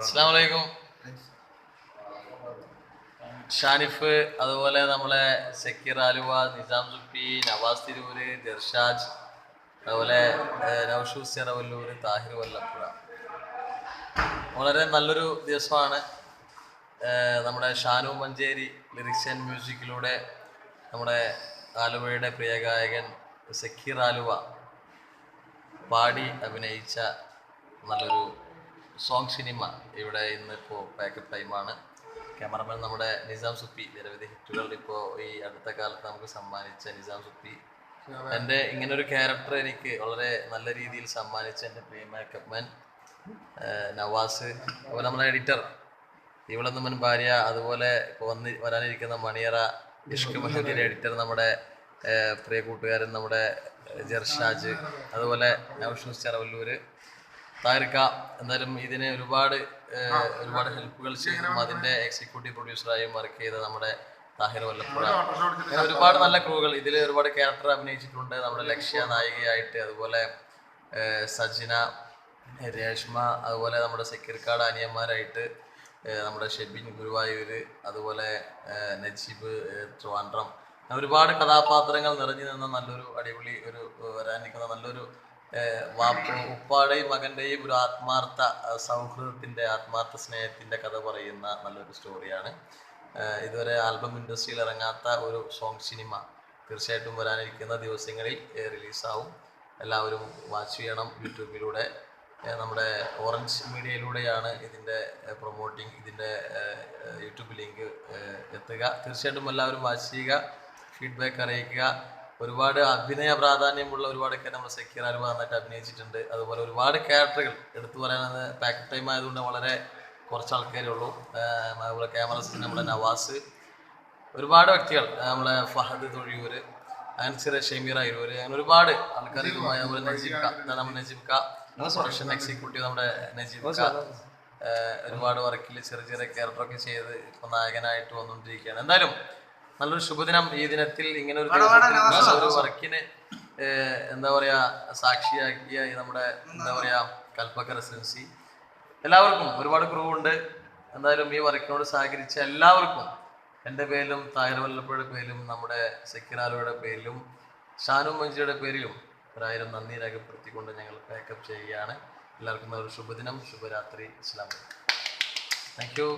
അസ്സാമലൈക്കും ഷാനിഫ് അതുപോലെ നമ്മളെ സക്കീർ ആലുവ നിസാം സുപ്പി നവാസ് തിരൂര് ദർഷാജ് അതുപോലെ നൗഷൂസ് ചെറവല്ലൂർ താഹിർ വല്ലപ്പുഴ. വളരെ നല്ലൊരു ദിവസമാണ്. നമ്മുടെ ഷാനു മഞ്ചേരി ലിറിക്സ് ആൻഡ് മ്യൂസിക്കിലൂടെ നമ്മുടെ ആലുവയുടെ പ്രിയ ഗായകൻ സക്കീർ ആലുവ പാടി അഭിനയിച്ച നല്ലൊരു സോങ് സിനിമ ഇവിടെ ഇന്ന് ഇപ്പോൾ പാക്കപ്പ് ടൈമാണ് ക്യാമറമാൻ നമ്മുടെ നിസാം സുപ്പി നിരവധി ഹിറ്റുകൾ ഇപ്പോൾ ഈ അടുത്ത കാലത്ത് നമുക്ക് സമ്മാനിച്ച നിസാം സുപ്പി. എന്റെ ഇങ്ങനൊരു ക്യാരക്ടർ എനിക്ക് വളരെ നല്ല രീതിയിൽ സമ്മാനിച്ച എന്റെ പ്രിയ മേക്കപ്പ് മാൻ നവാസ്. അതുപോലെ നമ്മുടെ എഡിറ്റർ ഇവളൊന്നും ഭാര്യ അതുപോലെ വന്ന് വരാനിരിക്കുന്ന മണിയറ ഇഷ്ക് മഹദിന്റെ എഡിറ്റർ നമ്മുടെ പ്രിയ കൂട്ടുകാരൻ നമ്മുടെ ജർഷാജ്. അതുപോലെ നവഷൂസ് ചെറവല്ലൂര്. താരിക്ക എന്തായാലും ഇതിന് ഒരുപാട് ഒരുപാട് ഹെൽപ്പുകൾ ചെയ്തും. അതിന്റെ എക്സിക്യൂട്ടീവ് പ്രൊഡ്യൂസറായും വർക്ക് ചെയ്ത നമ്മുടെ താഹിർ വല്ലപ്പുഴ. ഒരുപാട് നല്ല ക്രൂകൾ ഇതിൽ ഒരുപാട് ക്യാരക്ടർ അഭിനയിച്ചിട്ടുണ്ട്. നമ്മുടെ ലക്ഷ്യ നായികയായിട്ട് അതുപോലെ സജിന രേഷ്മ അതുപോലെ നമ്മുടെ സെക്യൂർക്കാട് അനിയന്മാരായിട്ട് നമ്മുടെ ഷെബിൻ ഗുരുവായൂർ അതുപോലെ നജീബ് ട്രിവാൻഡ്രം. ഒരുപാട് കഥാപാത്രങ്ങൾ നിറഞ്ഞു നിന്ന നല്ലൊരു അടിപൊളി ഒരു വരാനിരിക്കുന്ന നല്ലൊരു വാപ്പ ഉപ്പാടെയും മകന്റെയും ഒരു ആത്മാർത്ഥ സൗഹൃദത്തിന്റെ ആത്മാർത്ഥ സ്നേഹത്തിന്റെ കഥ പറയുന്ന നല്ലൊരു സ്റ്റോറിയാണ് ഇതുവരെ ആൽബം ഇൻഡസ്ട്രിയിൽ ഇറങ്ങാത്ത ഒരു സോങ് സിനിമ തീർച്ചയായിട്ടും വരാനിരിക്കുന്ന ദിവസങ്ങളിൽ റിലീസാവും എല്ലാവരും വാച്ച് ചെയ്യണം യൂട്യൂബിലൂടെ. നമ്മുടെ ഓറഞ്ച് മീഡിയയിലൂടെയാണ് ഇതിന്റെ പ്രൊമോട്ടിങ് ഇതിന്റെ യൂട്യൂബ് ലിങ്ക് എത്തുക. തീർച്ചയായിട്ടും എല്ലാവരും വാച്ച് ചെയ്യുക ഫീഡ്ബാക്ക് അറിയിക്കുക. ഒരുപാട് അഭിനയ പ്രാധാന്യമുള്ള ഒരുപാട് ഒക്കെ നമ്മൾ സെക്യൂർ ആലുവ നന്നായിട്ട് അഭിനയിച്ചിട്ടുണ്ട്. അതുപോലെ ഒരുപാട് ക്യാരക്ടറുകൾ എടുത്തു പറയാനത് പാക്ക് ടൈം ആയതുകൊണ്ട് വളരെ കുറച്ച് ആൾക്കാരേ ഉള്ളൂ. അതുപോലെ ക്യാമറസിന് നമ്മുടെ നവാസ് ഒരുപാട് വ്യക്തികൾ നമ്മളെ ഫഹദ് തൊഴിയൂര് അൻസിറ ഷെമീർ അയ്യൂര് അങ്ങനെ ഒരുപാട് ആൾക്കാർ അതുപോലെ നജീബ് നമ്മുടെ നജീബ് ക പ്രൊഡക്ഷൻ എക്സിക്യൂട്ടീവ് നമ്മുടെ നജീബ് ക. ഒരുപാട് വർക്കിൽ ചെറിയ ചെറിയ ക്യാരക്ടറൊക്കെ ചെയ്ത് ഇപ്പൊ നായകനായിട്ട് വന്നുകൊണ്ടിരിക്കുകയാണ്. എന്തായാലും നല്ലൊരു ശുഭദിനം ഈ ദിനത്തിൽ. ഇങ്ങനെ ഒരു വർക്കിന് എന്താ പറയാ സാക്ഷിയാക്കിയ ഈ നമ്മുടെ എന്താ പറയാ കൽപ്പക്ക റെസിഡൻസി. എല്ലാവർക്കും ഒരുപാട് ക്രൂ ഉണ്ട് എന്തായാലും ഈ വർക്കിനോട് സഹകരിച്ച എല്ലാവർക്കും എന്റെ പേരിലും താഹിർ വല്ലപ്പുഴയുടെ പേരിലും നമ്മുടെ സെക്കിനാലുടെ പേരിലും ഷാനു മഞ്ചിയുടെ പേരിലും ഒരായിരം നന്ദി രേഖപ്പെടുത്തിക്കൊണ്ട് ഞങ്ങൾ പാക്കപ്പ് ചെയ്യുകയാണ്. എല്ലാവർക്കും ഒരു ശുഭദിനം ശുഭരാത്രി. ഇസ്ലാം താങ്ക് യു